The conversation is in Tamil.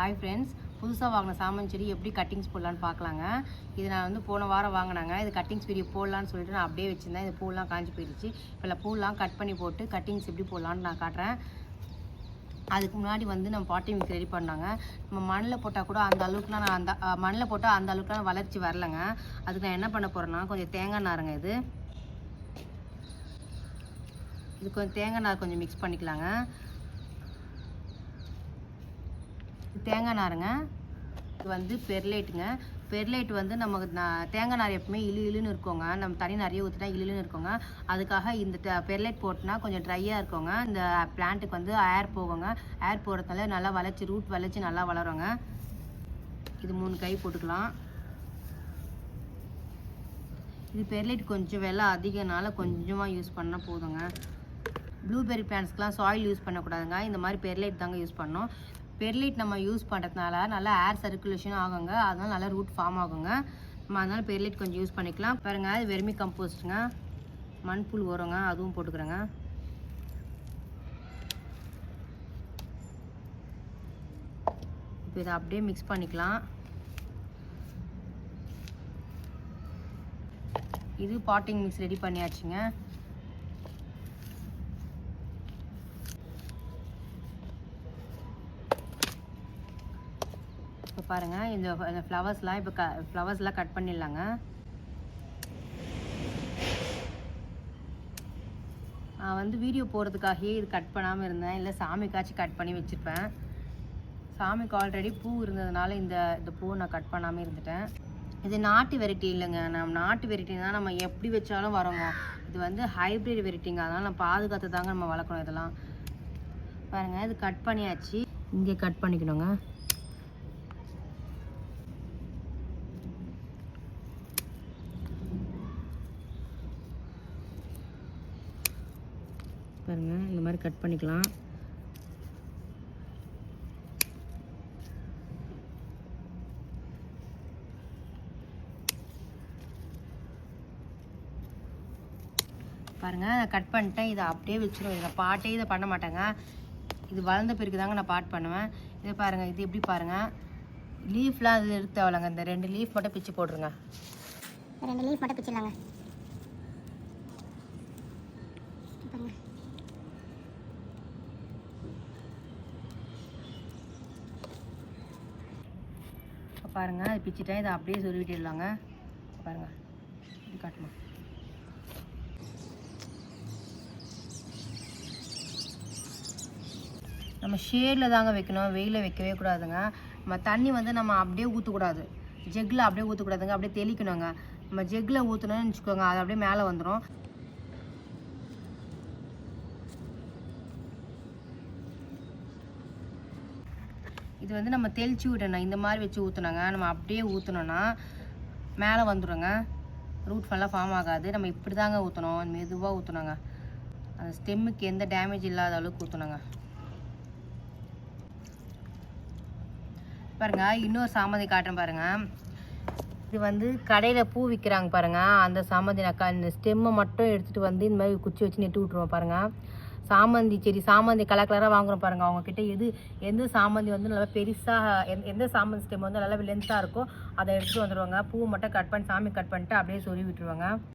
ஹாய் ஃப்ரெண்ட்ஸ் புதுசாக வாங்கின சாமன் செடி எப்படி கட்டிங்ஸ் போடலான்னு பார்க்கலாங்க. இது நான் வந்து போன வாரம் வாங்கினாங்க. இது கட்டிங்ஸ் வீடியோ போடலான்னு சொல்லிட்டு நான் அப்படியே வச்சுருந்தேன். இது பூலாம் காஞ்சி போயிடுச்சு இப்போ பூலாம் கட் பண்ணி போட்டு கட்டிங்ஸ் எப்படி போடலான்னு நான் காட்டுறேன். அதுக்கு முன்னாடி வந்து நம்ம பாட்டி மிக்ஸ் ரெடி பண்ணாங்க. நம்ம மண்ணில் போட்டால் கூட அந்த அளவுக்குலாம் நான் அந்த மண்ணில் போட்டால் அந்த அளவுக்குலாம் வளர்ச்சி வரலைங்க. அதுக்கு நான் என்ன பண்ண போகிறேன்னா கொஞ்சம் தேங்காய் நாருங்க இது. இது கொஞ்சம் தேங்காய் நார் கொஞ்சம் மிக்ஸ் பண்ணிக்கலாங்க இது தேங்காய் நாருங்க. இது வந்து பெர்லைட்டுங்க. பெர்லைட் வந்து நமக்கு தேங்காய் நார் எப்பவுமே இழு இழுன்னு இருக்கோங்க. நம்ம தண்ணி நிறைய ஊற்றினா இழுன்னு இருக்கோங்க. அதுக்காக இந்த ட- பெர்லைட் போட்டுனா கொஞ்சம் ட்ரையாக இருக்குங்க. இந்த பிளான்ட்டுக்கு வந்து ஏர் போகுங்க. ஏர் போகிறதுனால நல்லா வளைச்சி ரூட் வளைச்சி நல்லா வளருங்க. இது மூணு கை போட்டுக்கலாம். இது பெர்லைட் கொஞ்சம் விலை அதிகனால கொஞ்சமாக யூஸ் பண்ணால் போதுங்க. ப்ளூபெர்ரி பிளான்ஸ்க்குலாம் சாயில் யூஸ் பண்ணக்கூடாதுங்க. இந்த மாதிரி பெர்லைட் தாங்க யூஸ் பண்ணோம் பெர்லைட் நம்ம யூஸ் பண்ணுறதுனால நல்லா ஏர் சர்க்குலேஷன் ஆகுங்க. அதனால் நல்லா ரூட் ஃபார்ம் ஆகுங்க. நம்ம அதனால் பெர்லைட் கொஞ்சம் யூஸ் பண்ணிக்கலாம். பாருங்க அது வெர்மி கம்போஸ்ட்டுங்க மண்புல் உரங்க அதுவும் போட்டுக்கிறேங்க. இப்போ இதை அப்படியே மிக்ஸ் பண்ணிக்கலாம். இது பாட்டிங் மிக்ஸ் ரெடி பண்ணியாச்சுங்க. இப்போ பாருங்கள் இந்த இந்த ஃப்ளவர்ஸ்லாம் இப்போ க ஃப்ளவர்ஸ்லாம் கட் பண்ணிடலாங்க. நான் வந்து வீடியோ போகிறதுக்காகவே இது கட் பண்ணாமல் இருந்தேன். இல்லை சாமிக்காச்சும் கட் பண்ணி வச்சுருப்பேன். சாமிக்கு ஆல்ரெடி பூ இருந்ததுனால இந்த இந்த பூவை நான் கட் பண்ணாமல் இருந்துட்டேன். இது நாட்டு வெரைட்டி இல்லைங்க. நம்ம நாட்டு வெரைட்டினா நம்ம எப்படி வச்சாலும் வரோங்க. இது வந்து ஹைப்ரிட் வெரைட்டிங்க அதனால் நம்ம பாதுகாத்து தாங்க நம்ம வளர்க்கணும் இதெல்லாம். பாருங்கள் இது கட் பண்ணியாச்சு. இங்கே கட் பண்ணிக்கணுங்க. பாருங்கள் இந்த மாதிரி கட் பண்ணிக்கலாம். பாருங்க கட் பண்ணிட்டேன். இதை அப்படியே வச்சிரும். இதை பாட்டே இதை பண்ண மாட்டேங்க. இது வளர்ந்த பிறகு தாங்க நான் பாட் பண்ணுவேன். இதை பாருங்கள் இது எப்படி பாருங்க. லீஃப்லாம் அது எடுத்து தேவையில்லைங்க இந்த ரெண்டு லீஃப் மட்டும் பிச்சு போட்டுருங்க. ரெண்டு லீஃப் மட்டும் பிச்சிடலாங்க. இப்போ பாருங்க அது பிச்சுட்டேன். இதை அப்படியே சொருவிட்டிடலாங்க. பாருங்க இது காட்டுமா? நம்ம ஷேடில் தாங்க வைக்கணும். வெயிலில் வைக்கவே கூடாதுங்க. நம்ம தண்ணி வந்து நம்ம அப்படியே ஊற்றக்கூடாது ஜெக்கில் அப்படியே ஊற்றக்கூடாதுங்க அப்படியே தெளிக்கணுங்க. நம்ம ஜெக்கில் ஊற்றணும்னு வச்சுக்கோங்க அது அப்படியே மேலே வந்துடும் இது வந்து நம்ம தெளிச்சு விடணும். இந்த மாதிரி வச்சு ஊற்றுனாங்க நம்ம அப்படியே ஊற்றுனோன்னா மேலே வந்துடுங்க ரூட் ஃபுல்லாக ஃபார்ம் ஆகாது. நம்ம இப்படி தாங்க ஊற்றணும் மெதுவாக ஊற்றணுங்க அந்த ஸ்டெம்முக்கு எந்த டேமேஜ் இல்லாத அளவுக்கு ஊற்றணுங்க பாருங்க இன்னொரு சாமந்தி காட்டுறேன் பாருங்க. இது வந்து கடையில் பூ விற்கிறாங்க பாருங்க. அந்த சாமந்தி நான் இந்த ஸ்டெம்மை மட்டும் எடுத்துகிட்டு வந்து இந்த மாதிரி குச்சி வச்சு நெட்டு விட்ருவோம் பாருங்க. சாமந்தி செடி சாமந்தி கலர் கலராக வாங்குறோம் பாருங்கள் அவங்கக்கிட்ட எது எந்த சாமந்தி வந்து நல்லா பெருசாக எந்த எந்த சாமந்தி ஸ்டெம் வந்து நல்லா லென்த்தாக இருக்கோ அதை எடுத்துகிட்டு வந்துடுவாங்க பூ மட்டும் கட் பண்ணி சாமி கட் பண்ணிட்டு அப்படியே சொல்லி விட்டுருவாங்க.